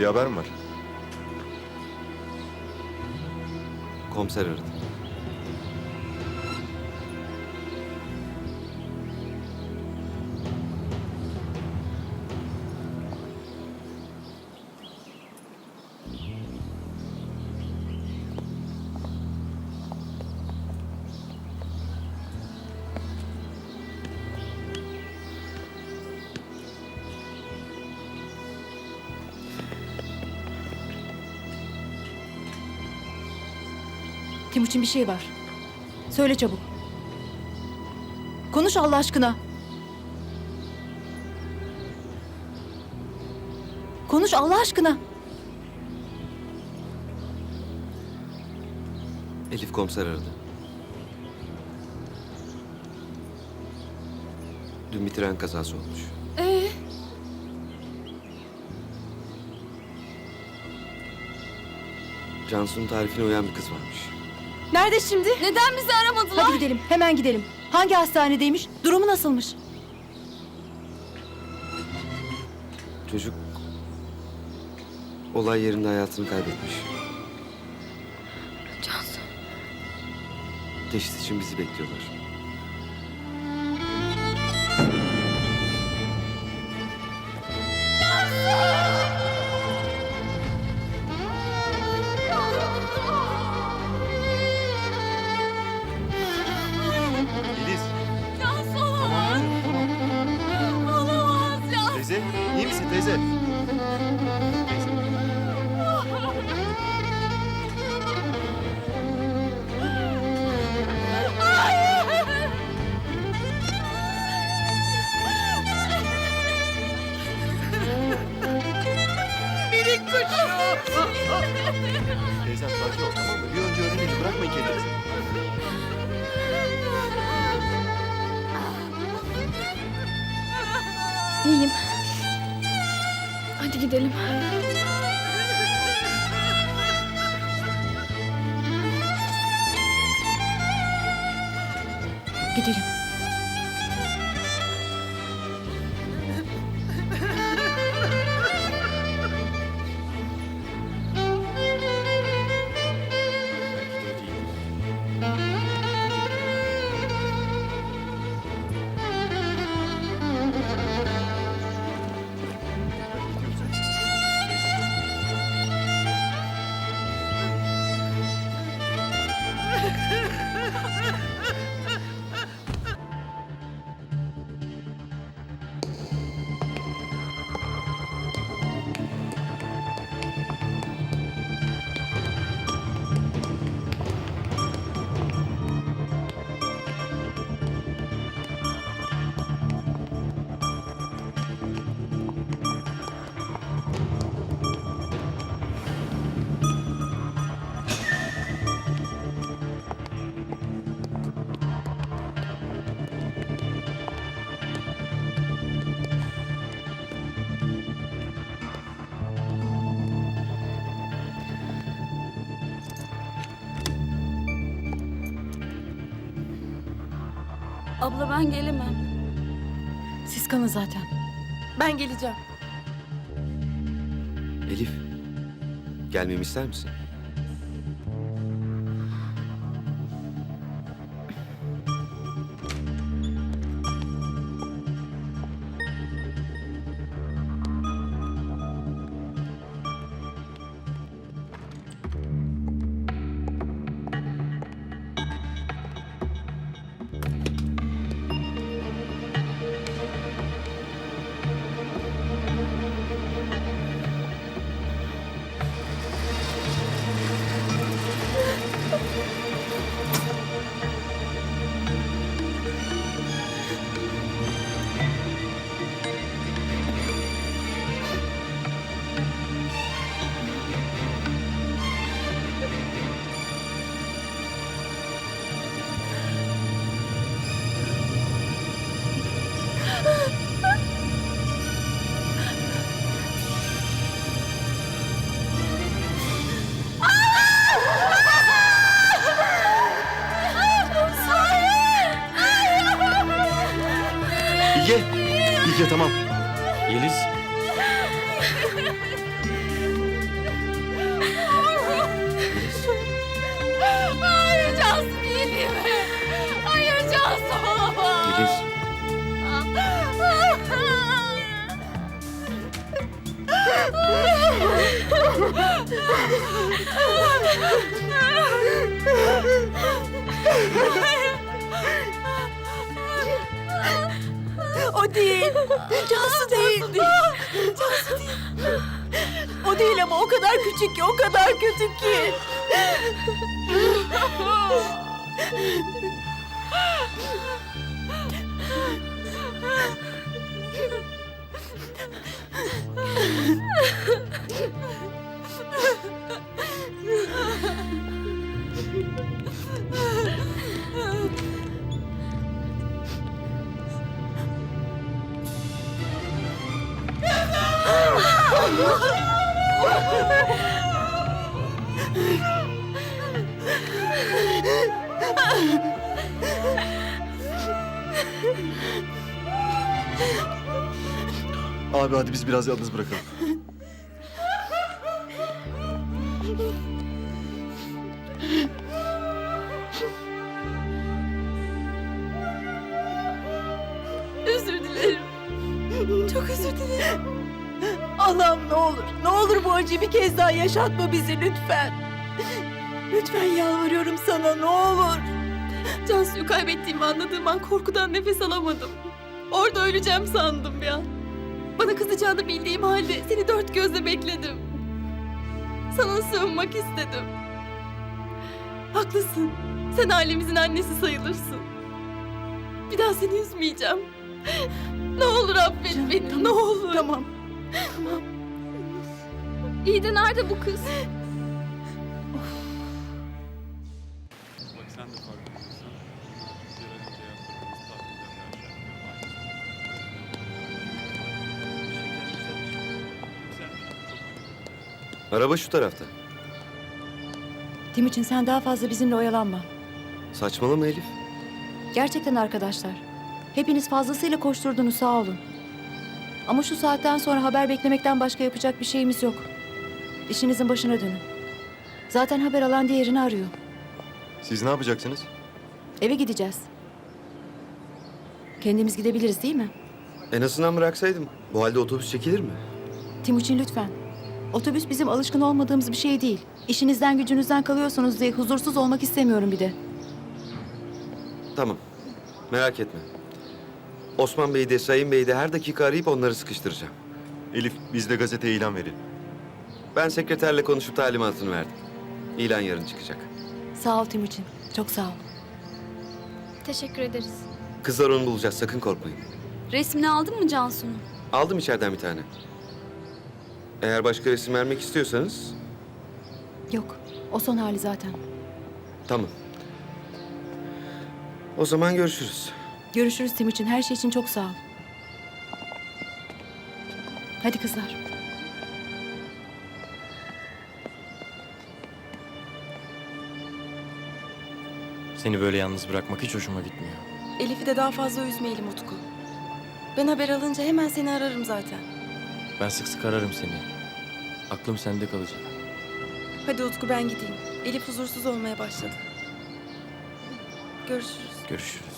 Bir haber mi var? Komiser aradı. Timuçin bir şey var. Söyle çabuk. Konuş Allah aşkına. Konuş Allah aşkına. Elif komiser aradı. Dün bir tren kazası olmuş. Ee, Cansu'nun tarifine uyan bir kız varmış. Nerede şimdi? neden bizi aramadılar? Hadi gidelim. Hemen gidelim. Hangi hastanedeymiş? Durumu nasılmış? Çocuk olay yerinde hayatını kaybetmiş. Cansu. Teşhis için bizi bekliyorlar. İyiyim. Hadi gidelim. Gidelim. Abla ben gelemem. Siz kalın zaten. Ben geleceğim. Elif, gelmemi ister misin? Tamam. Yeliz. Hayır Cansu değil değil mi? Hayır O değil. Cansu değildi. Cansu değil. O değil ama o kadar küçük ki, o kadar kötü ki. Abi hadi biz biraz yalnız bırakalım. Allah'ım ne olur, ne olur bu acıyı bir kez daha yaşatma bizi lütfen. Lütfen yalvarıyorum sana ne olur. Cansu'yu kaybettiğimi anladığım an korkudan nefes alamadım. Orada öleceğim sandım ya. Bana kızacağını bildiğim halde seni dört gözle bekledim. Sana sığınmak istedim. Haklısın. Sen ailemizin annesi sayılırsın. Bir daha seni üzmeyeceğim. Ne olur affet Canım, beni, tamam, ne olur. Tamam. İyi de nerede bu kız? Bak sen de farkındaysan bir an önce yaptığımız tatilden aşağı Araba şu tarafta. Timuçin sen daha fazla bizimle oyalanma. Saçmalama Elif. Gerçekten arkadaşlar. Hepiniz fazlasıyla koşturdunuz sağ olun. Ama şu saatten sonra haber beklemekten başka yapacak bir şeyimiz yok. İşinizin başına dönün. Zaten haber alan diğerini arıyor. Siz ne yapacaksınız? Eve gideceğiz. Kendimiz gidebiliriz değil mi? En azından bıraksaydım. Bu halde otobüs çekilir mi? Timuçin lütfen. Otobüs bizim alışkın olmadığımız bir şey değil. İşinizden gücünüzden kalıyorsunuz diye huzursuz olmak istemiyorum bir de. Tamam. Merak etme. Osman Bey'i de Sayın Bey'i de her dakika arayıp onları sıkıştıracağım. Elif biz de gazeteye ilan verelim. Ben sekreterle konuşup talimatını verdim. İlan yarın çıkacak. Sağ ol Timuçin. Çok sağ ol. Teşekkür ederiz. Kızlar onu bulacağız sakın korkmayın. Resmini aldın mı Cansu'nun? Aldım içeriden bir tane. Eğer başka resim vermek istiyorsanız Yok. O son hali zaten. tamam. O zaman görüşürüz. Görüşürüz Timuçin. Her şey için çok sağ ol. Hadi kızlar. Seni böyle yalnız bırakmak hiç hoşuma gitmiyor. Elif'i de daha fazla üzmeyelim Utku. Ben haber alınca hemen seni ararım zaten. Ben sık sık ararım seni. Aklım sende kalacak. Hadi Utku ben gideyim. Elif huzursuz olmaya başladı. Görüşürüz. Görüşürüz.